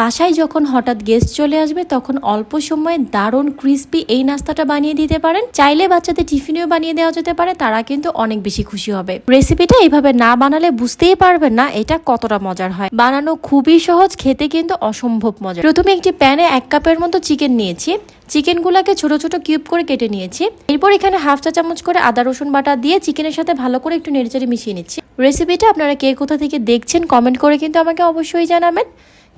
বাসায় যখন হঠাৎ গেস্ট চলে আসবে, তখন অল্প সময়ে দারুণ ক্রিস্পি এই নাস্তাটা বানিয়ে দিতে পারেন। চাইলে বাচ্চাদের টিফিনেও বানিয়ে দেওয়া যেতে পারে, তারা কিন্তু অনেক বেশি খুশি হবে। রেসিপিটা এইভাবে না বানালে বুঝতেই পারবেন না এটা কতটা মজার হয়। বানানো খুবই সহজ, খেতে কিন্তু অসম্ভব মজা প্রথমে একটি প্যানে এক কাপের মতো চিকেন নিয়েছি। চিকেনগুলোকে ছোট ছোট কিউব করে কেটে নিয়েছি। এরপর এখানে হাফ চা চামচ করে আদা, রসুন বাটা দিয়ে চিকেনের সাথে ভালো করে একটু নেড়েচেড়ে মিশিয়ে নিচ্ছি। রেসিপিটা আপনারা কে কোথা থেকে দেখছেন, কমেন্ট করে কিন্তু আমাকে অবশ্যই জানাবেন।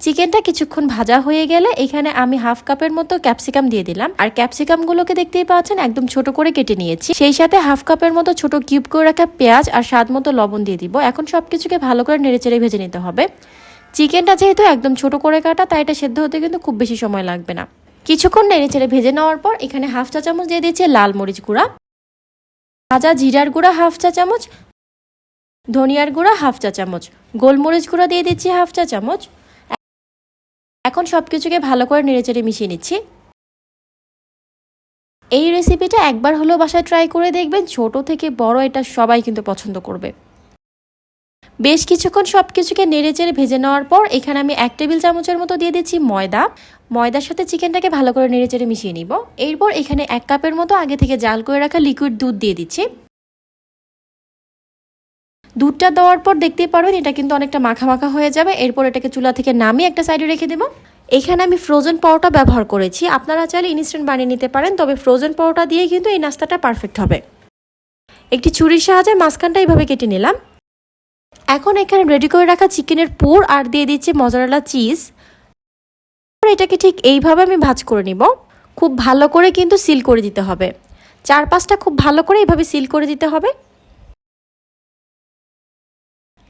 চিকেনটা কিছুক্ষণ ভাজা হয়ে গেলে এখানে আমি হাফ কাপের মতো ক্যাপসিকাম দিয়ে দিলাম। আর ক্যাপসিকাম গুলোকে দেখতেই পাচ্ছেন, একদম ছোট করে কেটে নিয়েছি। সেই সাথে হাফ কাপের মতো ছোট কিউব করে রাখা পেঁয়াজ আর স্বাদ মতো লবণ দিয়ে দিব। এখন সবকিছুকে ভালো করে নেড়েচেড়ে ভেজে নিতে হবে। চিকেনটা যেহেতু একদম ছোট করে কাটা, তাই এটা সেদ্ধ হতে কিন্তু খুব বেশি সময় লাগবে না। কিছুক্ষণ নেড়েচেড়ে ভেজে নেওয়ার পর এখানে হাফ চা চামচ দিয়ে দিয়েছি লাল মরিচ গুঁড়া, ভাজা জিরার গুঁড়া হাফ চা চামচ, ধনিয়ার গুঁড়া হাফ চা চামচ, গোলমরিচ গুঁড়া দিয়ে দিচ্ছি হাফ চা চামচ। এখন সব কিছুকে ভালো করে নেড়েচেড়ে মিশিয়ে নিচ্ছি। এই রেসিপিটা একবার হলেও বাসায় ট্রাই করে দেখবেন, ছোট থেকে বড় এটা সবাই কিন্তু পছন্দ করবে। বেশ কিছুক্ষণ সব কিছুকে নেড়ে চেড়ে ভেজে নেওয়ার পর এখানে আমি এক টেবিল চামচের মতো দিয়ে দিচ্ছি ময়দা। ময়দার সাথে চিকেনটাকে ভালো করে নেড়ে চেড়ে মিশিয়ে নিব। এরপর এখানে এক কাপের মতো আগে থেকে জাল করে রাখা লিকুইড দুধ দিয়ে দিচ্ছি। দুধটা দেওয়ার পর দেখতেই পারবেন, এটা কিন্তু অনেকটা মাখা মাখা হয়ে যাবে। এরপর এটাকে চুলা থেকে নামিয়ে একটা সাইডে রেখে দেবো। এখানে আমি ফ্রোজেন পাউটা ব্যবহার করেছি। আপনারা চাইলে ইনস্ট্যান্ট বানিয়ে নিতে পারেন, তবে ফ্রোজেন পাউটা দিয়ে কিন্তু এই নাস্তাটা পারফেক্ট হবে। একটি ছুরির সাহায্যে মাঝখানটা এইভাবে কেটে নিলাম। এখন এখানে রেডি করে রাখা চিকেনের পুর আর দিয়ে দিচ্ছি মজারালা চিজ এটাকে ঠিক এইভাবে আমি ভাজ করে নিব। খুব ভালো করে কিন্তু সিল করে দিতে হবে। চার পাঁচটা খুব ভালো করে এইভাবে সিল করে দিতে হবে।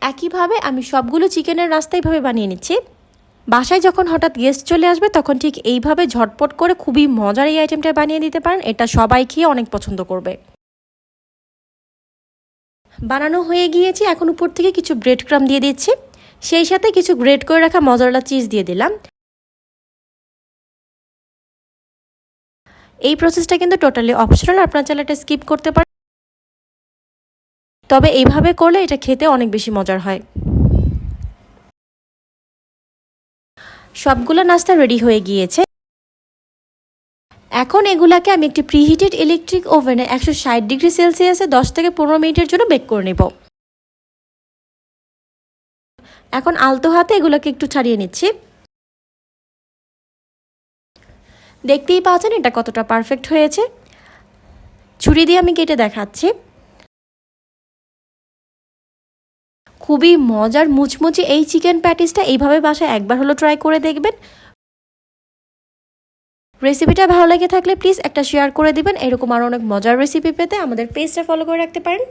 একইভাবে আমি সবগুলো চিকেনের রাস্তা এইভাবে বানিয়ে নিচ্ছি। বাসায় যখন হঠাৎ গেস্ট চলে আসবে, তখন ঠিক এইভাবে ঝটপট করে খুবই মজার এই আইটেমটা বানিয়ে দিতে পারেন। এটা সবাই খেয়ে অনেক পছন্দ করবে। বানানো হয়ে গিয়েছে, এখন উপর থেকে কিছু ব্রেড ক্রাম দিয়ে দিচ্ছি। সেই সাথে কিছু গ্রেড করে রাখা মজারলা চিজ দিয়ে দিলাম। এই প্রসেসটা কিন্তু টোটালি অপশনাল আপনার এটা স্কিপ করতে পারেন। তবে এইভাবে করলে এটা খেতে অনেক বেশি মজার হয়। সবগুলো নাস্তা রেডি হয়ে গিয়েছে। এখন এগুলাকে আমি একটি প্রিহিটেড ইলেকট্রিক ওভেনে একশো ষাট ডিগ্রি সেলসিয়াসে দশ থেকে পনেরো মিনিটের জন্য বেক করে নেব। এখন আলতো হাতে এগুলোকে একটু ছাড়িয়ে নিচ্ছি। দেখতেই পাচ্ছেন এটা কতটা পারফেক্ট হয়েছে। ছুরি দিয়ে আমি কেটে দেখাচ্ছি। খুবই মজার মুচমুচে এই চিকেন প্যাটিসটা এইভাবে বাসায় একবার হলো ট্রাই করে দেখবেন। রেসিপিটা ভালো লেগে থাকলে প্লিজ একটা শেয়ার করে দিবেন। এরকম আরও অনেক মজার রেসিপি পেতে আমাদের পেজটা ফলো করে রাখতে পারেন।